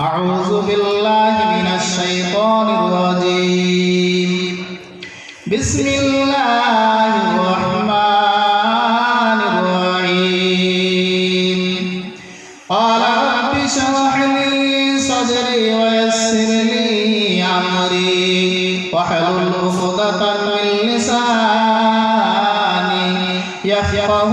أعوذ بالله من الشيطان الرجيم. بسم الله الرحمن الرحيم. قال رب اشرح لي صدري ويسر لي أمري. واحلل عقدة من لساني يفقه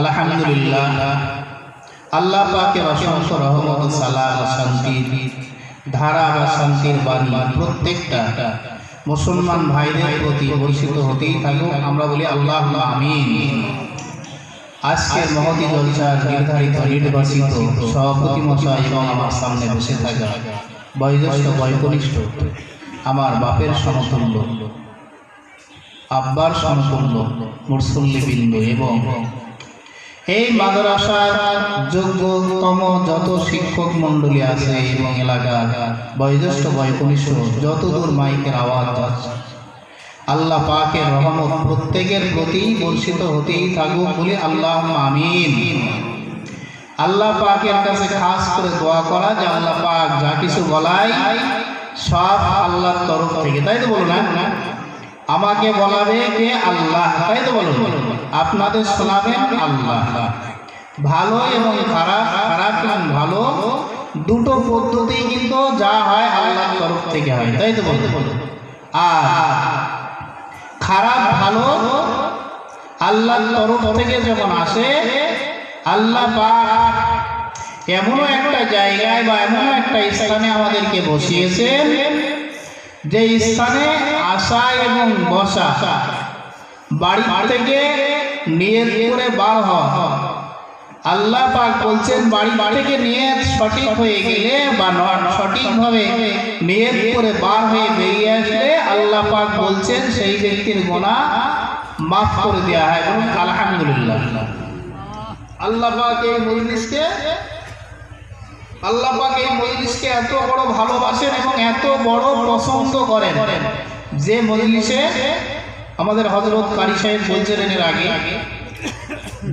আলহামদুলিল্লাহ। আল্লাহ পাকের অসংখ্য রহমত, সালাম ও শান্তি ধারা বা শান্তির বাণী প্রত্যেকটা মুসলমান ভাইদের প্রতি বর্ষিত হতেই থাকুক, আমরা বলি আল্লাহ আমিন। আজকের মহতি জলসার নির্ধারিত নির্বাচিত সভাপতি মশাই এবং আমার সামনে বসে থাকা বয়োজ্যেষ্ঠ বয়কনিষ্ঠ আমার বাপের সমতুল্য। আব্বার সমতুল্য মুরসল্লি বিন্দু এবং এই মাদ্রাসার যোগ্যতম যত শিক্ষক মণ্ডলী আছে এবং এলাকার বয়োজ্যেষ্ঠ বয়কনিষ্ঠ যতদূর মাইকের আওয়াজ যাচ্ছে, আল্লাহ পাকের রহমত প্রত্যেকের প্রতি বর্ষিত হতেই থাকুক বলে আল্লাহ আমিন। আল্লাহ পাকের কাছে খাস করে দোয়া করা যে আল্লাহ পাক যা কিছু বলাই সব আল্লাহর তরফ থেকে, তাই তো বলো না? আমাকে বলাবে কে আল্লাহ? তাই তো বলো আপনাদের শোনাবেন আল্লাহ। ভালো এবং খারাপ খারাপ এবং ভালো, দুটো পদ্ধতি কিন্তু যা হয় আল্লাহর তরফ থেকে হয়। তাই তো বলো আর খারাপ, ভালো, আল্লাহর তরফ থেকে যখন আসে, আল্লাহ পাক এমনও একটা জায়গায় বা এমনও একটা স্থানে আমাদেরকে বসিয়েছেন যে স্থানে আসা এবং বসা বাড়ি থেকে নিয়ত করে বার আল্লাহ পাক বলছেন, বাড়ি থেকে নিয়ত সঠিক হয়ে গেলে বা সঠিকভাবে নিয়ত করে বার হয়ে বেরিয়ে আসলে আল্লাহ পাক বলছেন, সেই ব্যক্তির গোনা মাফ করে দেওয়া হয়। আলহামদুলিল্লাহ। আল্লাহ পাক এই মজলিসকে আল্লাহ পাক এই মজলিসকে এত বড় ভালোবাসেন এবং এত বড় পছন্দ করেন। যে মজলিসে আমাদের হজরত কারি সাহেব বলছিলেন এর আগে,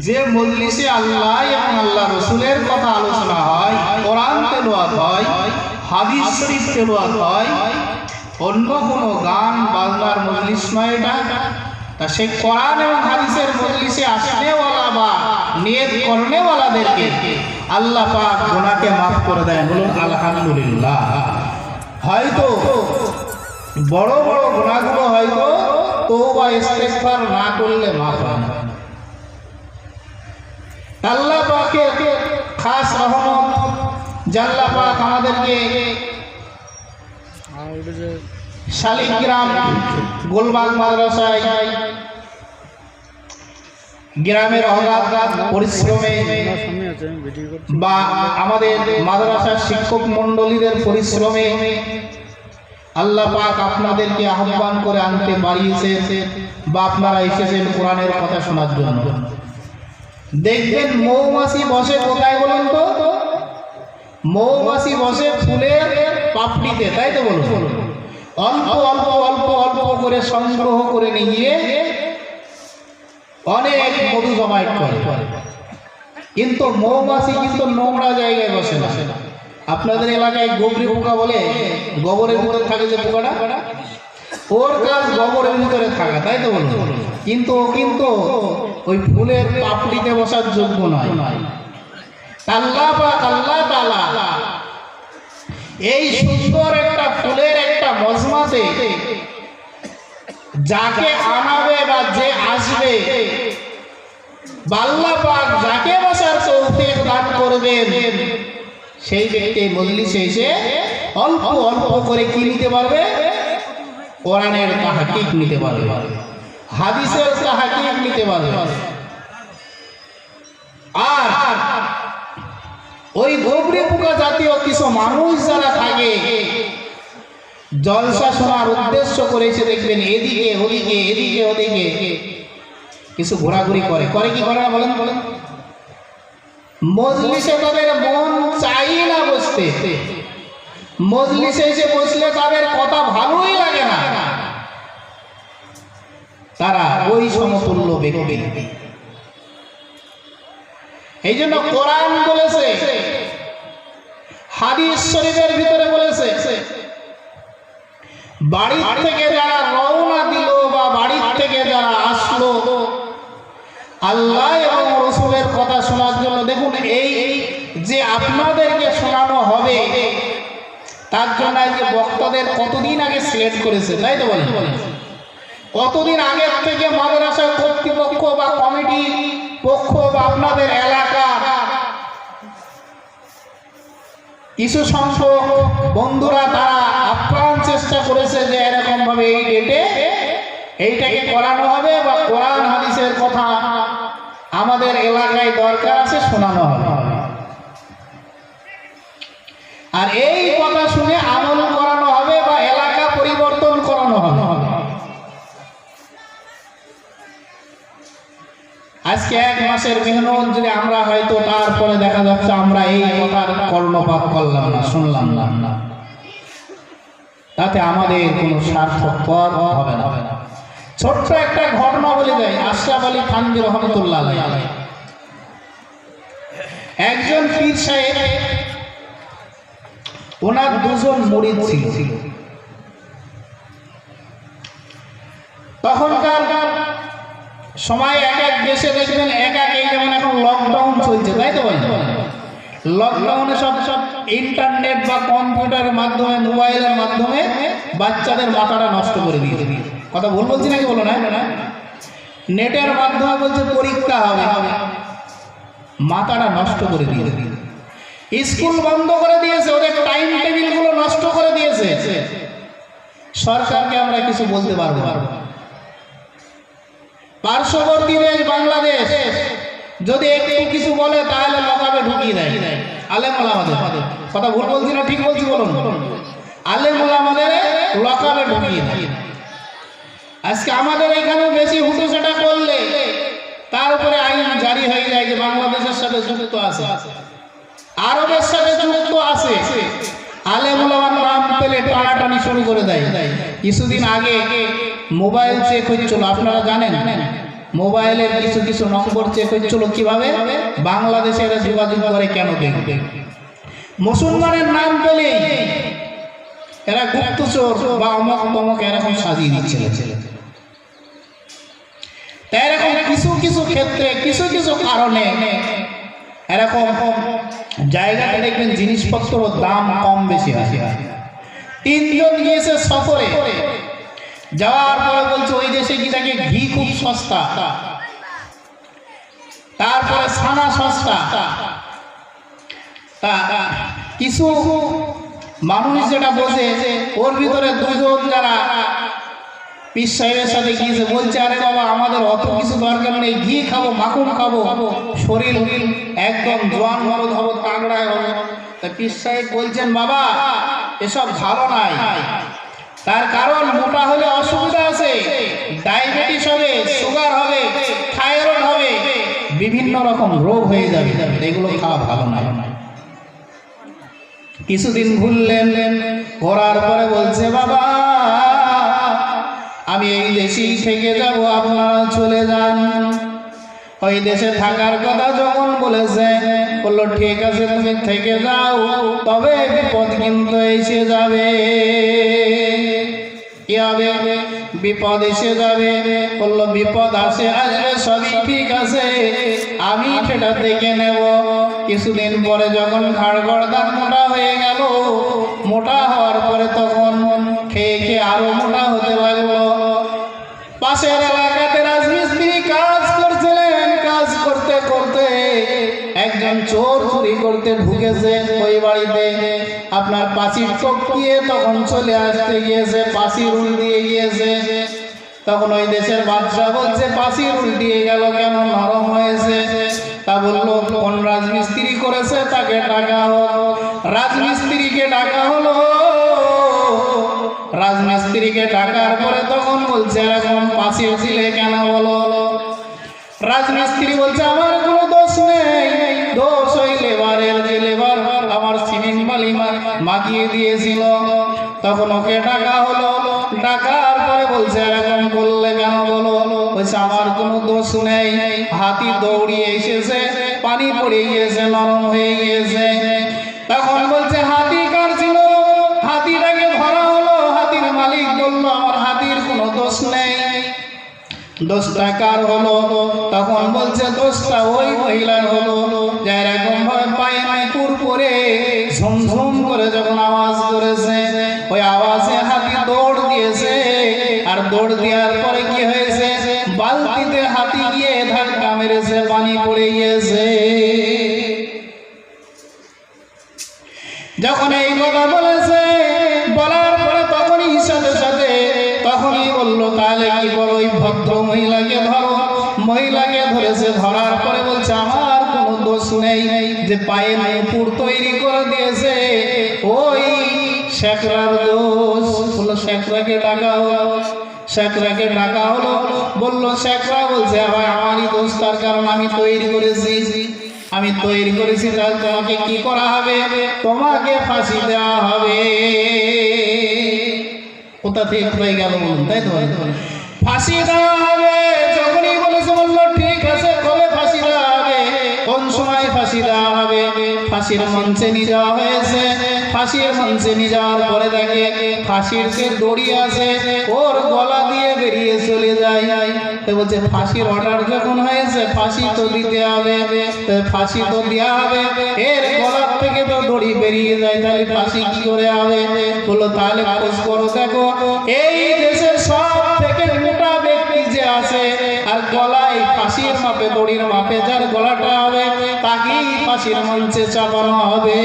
যে মজলিসে আল্লাহ এবং আল্লাহ রসুলের কথা আলোচনা হয়, কোরআন তেলোয়াত হয়, হাদিস শরীফ তেলোয়াত হয়, অন্য কোনো গান, বাজনার মজলিস নয় এটা। তা সেই কোরআন এবং হাদিসের মজলিসে আসনেওয়ালা বা নিয়ত করনেওয়ালাদেরকে আল্লাহ পাক গোনাকে মাফ করে দেয় বলুন, আলহামদুলিল্লাহ। হয়তো বড় বড় গোনাগুলো হয়তো তওবা, ইস্তেগফার না করলে মাফ হয় না। আল্লাহ পাকের খাস রহমত জাল্লা পাক আমাদেরকে শালিগ্রাম, গোলবাগ মাদ্রাসায় গ্রামের অগাধ পরিশ্রমে বা আমাদের মাদ্রাসার শিক্ষক মণ্ডলীদের পরিশ্রমে আল্লাহ পাক আপনাদেরকে আহ্বান করে আনতে পারিয়েছেন বা আপনারা এসেছেন কোরআনের কথা শোনার জন্য। দেখবেন মৌমাছি বসে কোথায় বলুন তো? মৌমাছি বসে ফুলের পাপড়িতে, তাই তো বলুন? অল্প অল্প অল্প অল্প করে সংগ্রহ করে নিয়ে অনেক মধু জমায়েত করে। কিন্তু মৌমাছি কিন্তু নোংরা জায়গায় বসে না। আপনাদের এলাকায় গোবরি পোকা বলে গোবরের ভিতরে থাকে যে পোকাটা? ওর কাজ গোবরের ভিতরে থাকা, তাই তো বলুন? কিন্তু ও কিন্তু ওই ফুলের পাপড়িতে বসার যোগ্য নয়। আল্লাহ পাক আল্লাহ তাআলা এই সুন্দর একটা ফুলের মজমাতে, যাকে আনাবে বা যে আসবে পাক যাকে বসার তৌফিক দান করবেন, সেই ব্যক্তি মজলিসে এসে অল্প অল্প করে কি নিতে পারবে? কোরআনের তাহাকিক নিতে পারবে, হাদিসের তাহাকিক নিতে পারবে। আর ওই গোবরে পোকা জাতীয় কিছু মানুষ যারা থাকে জলসা শোনার উদ্দেশ্য করেছে দেখবেন, এদিকে, ওদিকে এদিকে, ওদিকে। কিছু ঘোরাঘুরি করে। করে কি করে না বলেন? বলেন মজলিসে তাদের মন চাই না বসতে। মজলিসে এসে বসলে তাদের কথা ভালোই লাগে না। তারা ওই সমতুল্য ব্যক্তি। এই জন্য কোরআন বলেছে, হাদিস শরীফের ভিতরে বাড়ি থেকে যারা রওনা দিল বা বাড়ি থেকে যারা আসলো, আল্লাহ এবং রসুলের কথা শোনার জন্য দেখুন, এই যে আপনাদেরকে শোনানো হবে, তার জন্য আজকে বক্তাদের কতদিন আগে সিলেক্ট করেছে, তাই তো বলেন? কতদিন আগের থেকে মাদ্রাসার কর্তৃপক্ষ বা কমিটি পক্ষ বা আপনাদের এলাকা কিছু সংখ্যক বন্ধুরা তারা আপ্রাণ চেষ্টা করেছে যে এরকম ভাবে এই ডেটে এইটাকে করানো হবে বা কোরআন হাদিসের কথা আমাদের এলাকায় দরকার আছে শোনানো হবে। আর এই কথা শুনে আমল করানো হবে বা এলাকা পরিবর্তন করানো হবে। আজকে এক মাসের মেহনত যদি আমরা হয়তো তারপরে দেখা যাচ্ছে আমরা এই কথার কর্ণপাত করলাম না, শুনলাম না। তাতে আমাদের কোনো সার্থক পর হবে না। ছোট্ট একটা ঘটনা বলে দেয় আশরাফ আলী থানবি রহমতুল্লাহ একজন পীর সাহেব, ওনার দুজন মরিদ ছিল। তখনকার সময় এক এক দেশে দেখবেন এক এক এই যেমন এখন লকডাউন চলছে, তাই তো বলেন লকডাউনে সব সব ইন্টারনেট বা কম্পিউটারের মাধ্যমে মোবাইলের মাধ্যমে বাচ্চাদের মাথাটা নষ্ট করে দিয়ে কথা ভুল বলছি নাকি বলো না? নেটের মাধ্যমে বলছে পরীক্ষা হবে। মাথাটা নষ্ট করে দিয়ে স্কুল বন্ধ করে দিয়েছে, ওদের টাইম টেবিলগুলো নষ্ট করে দিয়েছে। সরকারকে আমরা কিছু বলতে পারব। পার্শ্ববর্তী দেশ বাংলাদেশ যদি একটু কিছু বলে, তাহলে লকাবে ঢুকিয়ে দেয় আলেম আমাদের। কথা ভুল বলছি না, ঠিক বলছি বলুন? আলেম আমাদের লকাবে ঢুকিয়ে দেয় আজকে আমাদের এখানে বেশি হুটো সেটা করলে তার উপরে আইন জারি হয়ে যায় যে বাংলাদেশের সাথে যুক্ত আছে। আরবের সাথে যুক্ত আছে। আলেম ওলামার নাম পেলে টানাটানি শুরু করে দেয়। কিছুদিন আগে মোবাইল চেক হচ্ছিল, আপনারা জানেন? মোবাইলের কিছু কিছু নম্বর চেক হচ্ছিল কীভাবে? বাংলাদেশে এরা যোগাযোগ করে কেন দেখবে? মুসলমানের নাম পেলে এরা গুপ্তচর বা অমক তমক এরকম সাজিয়ে দিচ্ছিল এরকম কিছু কিছু ক্ষেত্রে, কিছু কিছু কারণে এরকম জায়গাতে দেখবেন জিনিসপত্র দাম কম বেশি আছে তিনজন গিয়েছে সফরে। যাওয়ার পরে বলছে, ওই দেশে কি থাকে ঘি খুব সস্তা? তারপরে সানা সস্তা। তা কিছু মানুষ যেটা বোঝে ওর ভিতরে দুজন যারা পীর সাহেবের সাথে গিয়েছে, বলছে, আরে বাবা, আমাদের অত কিছু দরকার নেই, ঘি খাব, মাখন খাব, শরীর একদম জোয়ান মরদ হব তাগড়ায় হব। তা পীর সাহেব বলছেন, বাবা, এসব ভালো নাই। তার কারণ মোটা হলে অসুবিধা আছে, ডায়াবেটিস হবে, সুগার হবে, থাইরয়েড হবে, বিভিন্ন রকম রোগ হয়ে যাবে, এগুলো খাওয়া ভালো না। কিছুদিন ঘুরলেন ঘোরার পরে বলছে, বাবা, আমি এই দেশেই থেকে যাব, আপনারা চলে যান। ওই দেশে থাকার কথা যখন বলেছে, বলল, ঠিক আছে, তুমি থেকে যাও, তবে বিপদ কিন্তু এসে যাবে। কি হবে? বিপদ এসে যাবে। বলল, বিপদ আসে আসবে সবই ঠিক আছে, আমি সেটা দেখে নেব। কিছুদিন পরে যখন ঘাড় গড়দান মোটা হয়ে গেল, মোটা হওয়ার পরে তখন খেয়ে খেয়ে আরও মোটা হতে লাগল। পাশের একজন চোর চুরি করতে ঢুকেছে ওই বাড়িতে। আপনার পাঁচির টপকিয়ে তখন চলে আসতে গিয়েছে পাঁচির উল্টিয়ে গিয়েছে। তখন ওই দেশের বাদশা বলছে পাঁচির উল্টিয়ে গেল কেন? নরম হয়েছে। তা বলল, কোন রাজমিস্ত্রি করেছে? তাকে ডাকা হলো রাজমিস্ত্রিকে ডাকা হলো? রাজমিস্ত্রিকে ডাকার পরে তখন বলছে, এরকম পাশে ছিলে কেন বলো? রাজমিস্ত্রি বলছে, আমার কোনো দোষ নেই। মাখিয়ে দিয়েছিল। তখন ওকে ডাকা হলো। ডাকার পরে বলছে এরকম বললে কেন বলো? বলছে, আমার কোনো দোষ নেই। হাতি দৌড়িয়ে এসেছে, পানি পড়ে গিয়েছে, নরম হয়ে গিয়েছে। তখন বলছে, হাতি কার ছিল? হাতিটাকে ধরা হলো। হাতির মালিক বলল, আমার হাতির কোনো দোষ নেই। দোষটা কার হলো? তখন বলছে, দোষটা ওই মহিলার হলো। যে এরকম ভাবে যে পায়ে নুপুর তৈরি করে দিয়েছে, ওই শেখরার দোষ। বলল, শেখরাকে ডাকা হলো। শেখরাকে ডাকা হলো। বলল, শেখরা বলছে ভাই আমারই দোষ, তার কারণ আমি তৈরি করেছি। আমি তৈরি করেছি তাহলে তোমাকে কি করা হবে? তোমাকে ফাঁসি দেওয়া হবে। কোথা থেকে হয়ে গেল বলুন, তাই তো? ফাঁসি দেওয়া হবে, যখনই বলেছে, বলল, ঠিক আছে কবে ফাঁসি দেওয়া হবে। কোন সময় ফাঁসি দেওয়া ফাঁসির মঞ্চে নিয়ে যাওয়া হয়েছে। ফাঁসির মঞ্চে নিয়ে যাওয়ার পরে দেখে ফাঁসির যে দড়ি আছে, ওর গলা দিয়ে বেরিয়ে চলে যায়। তো বলছে, ফাঁসির অর্ডার যখন হয়েছে, ফাঁসি তো দিতে হবে। ফাঁসি তো দেওয়া হবে। এর গলার থেকে তো দড়ি বেরিয়ে যায়, তাহলে ফাঁসি কি করে হবে? বলল, তাহলে খোঁজ করো, দেখো। এই দেশের সব মাপে দড়ির মাপে যার গলাটা হবে তাকেই পাশির মঞ্চে চাপানো হবে।